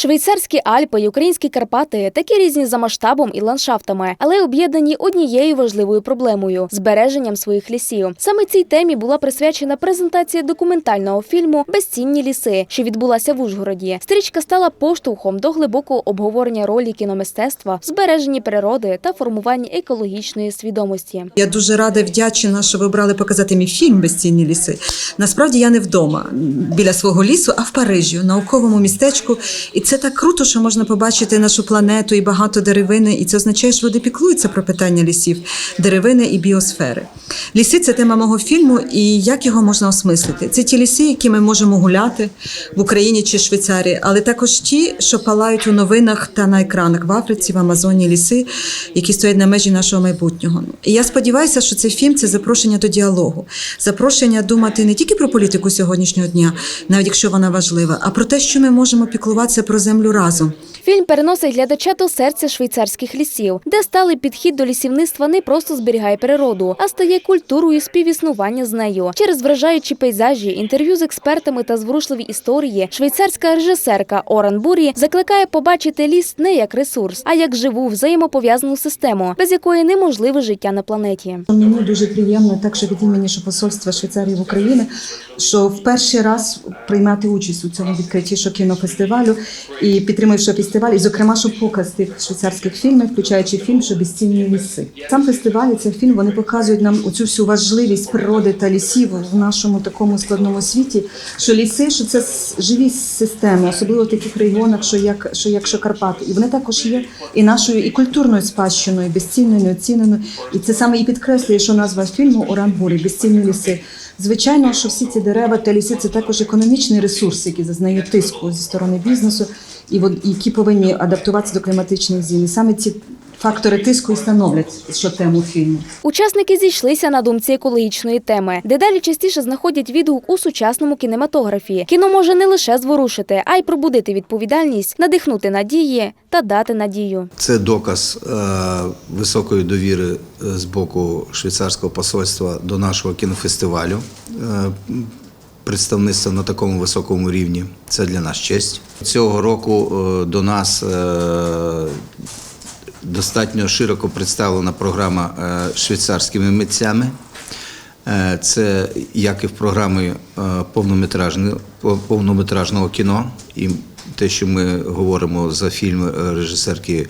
Швейцарські Альпи й українські Карпати такі різні за масштабом і ландшафтами, але об'єднані однією важливою проблемою збереженням своїх лісів. Саме цій темі була присвячена презентація документального фільму Безцінні ліси, що відбулася в Ужгороді. Стрічка стала поштовхом до глибокого обговорення ролі кіномистецтва збереженні природи та формуванні екологічної свідомості. Я дуже рада вдячна, що ви обрали показати мій фільм Безцінні ліси. Насправді я не вдома біля свого лісу, а в Парижі, науковому містечку. І це так круто, що можна побачити нашу планету і багато деревини. І це означає, що люди піклуються про питання лісів, деревини і біосфери. Ліси це тема мого фільму, і як його можна осмислити? Це ті ліси, які ми можемо гуляти в Україні чи Швейцарії, але також ті, що палають у новинах та на екранах в Африці, в Амазоні ліси, які стоять на межі нашого майбутнього. І я сподіваюся, що цей фільм це запрошення до діалогу, запрошення думати не тільки про політику сьогоднішнього дня, навіть якщо вона важлива, а про те, що ми можемо піклуватися про землю разом. Фільм переносить глядача до серця швейцарських лісів, де сталий підхід до лісівництва не просто зберігає природу, а стає культурою співіснування з нею. Через вражаючі пейзажі, інтерв'ю з експертами та зворушливі історії, швейцарська режисерка Оран Бурі закликає побачити ліс не як ресурс, а як живу взаємопов'язану систему, без якої неможливе життя на планеті. Мені дуже приємно, так що від імені посольства Швейцарії в Україні, що в перший раз приймати участь у цьому відкритті що кінофестивалю і підтримуючи фестиваль, і зокрема, що показ тих швейцарських фільмів, включаючи фільм, що безцінні ліси. Сам фестиваль і цей фільм вони показують нам оцю всю важливість природи та лісів в нашому такому складному світі. Що ліси, що це живі системи, особливо в таких регіонах, що як що як Карпати, і вони також є і нашою і культурною спадщиною, безцінною, неоціненою. І це саме і підкреслює, що назва фільму Оранбурі безцінні ліси. Звичайно, що всі ці дерева та ліси це також економічний ресурс, який зазнає тиску зі сторони бізнесу, і які повинні адаптуватися до кліматичних змін. Саме ці фактори тиску і становлять що тему фільму. Учасники зійшлися на думці екологічної теми. Дедалі частіше знаходять відгук у сучасному кінематографі. Кіно може не лише зворушити, а й пробудити відповідальність, надихнути надії та дати надію. Це доказ е, високої довіри е, з боку швейцарського посольства до нашого кінофестивалю. Е, Представництво на такому високому рівні це для нас честь. Цього року до нас достатньо широко представлена програма е, швейцарськими митцями. Е, Це як і в програмі е, повнометражного кіно, і те, що ми говоримо за фільм режисерки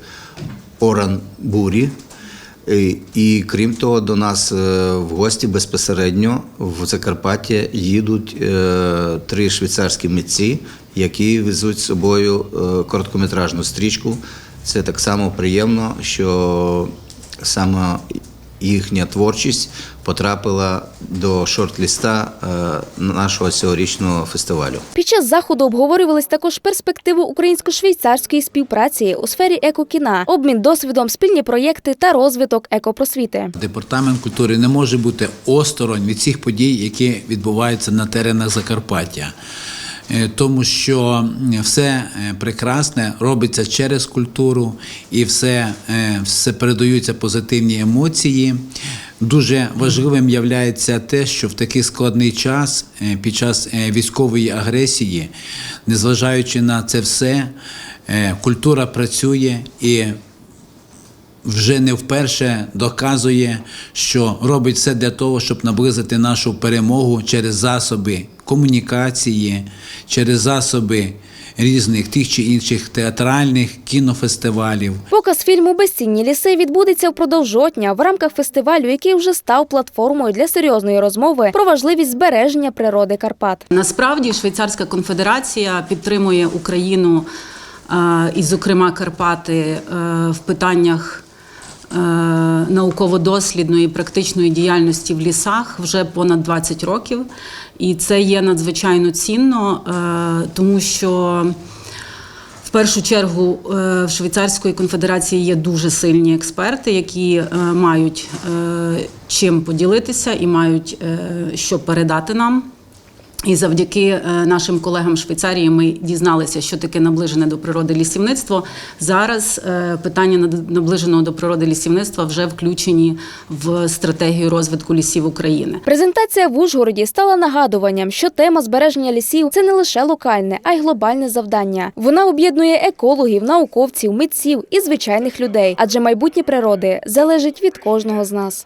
Оран Бурі. І, крім того, до нас в гості безпосередньо в Закарпаття їдуть три швейцарські митці, які везуть з собою короткометражну стрічку. Це так само приємно, що саме їхня творчість потрапила до шорт-ліста е, нашого цьогорічного фестивалю. Під час заходу обговорювались також перспективи українсько-швейцарської співпраці у сфері екокіна, обмін досвідом, спільні проєкти та розвиток екопросвіти. Департамент культури не може бути осторонь від цих подій, які відбуваються на теренах Закарпаття. Е, Тому що все е, прекрасне робиться через культуру і все, е, все передаються позитивні емоції. Дуже важливим є те, що в такий складний час, під час військової агресії, незважаючи на це все, культура працює і вже не вперше доказує, що робить все для того, щоб наблизити нашу перемогу через засоби комунікації, через засоби різних тих чи інших театральних кінофестивалів. Показ фільму Безцінні ліси відбудеться впродовж жовтня в рамках фестивалю, який вже став платформою для серйозної розмови про важливість збереження природи Карпат. Насправді Швейцарська конфедерація підтримує Україну і, зокрема, Карпати е, в питаннях науково-дослідної практичної діяльності в лісах вже понад 20 років. І це є надзвичайно цінно, е, тому що. В першу чергу е, в Швейцарської конфедерації є дуже сильні експерти, які е, мають е, чим поділитися і мають е, що передати нам. І завдяки е, нашим колегам в Швейцарії ми дізналися, що таке наближене до природи лісівництво. Зараз е, питання наближеного до природи лісівництва вже включені в стратегію розвитку лісів України. Презентація в Ужгороді стала нагадуванням, що тема збереження лісів це не лише локальне, а й глобальне завдання. Вона об'єднує екологів, науковців, митців і звичайних людей, адже майбутнє природи залежить від кожного з нас.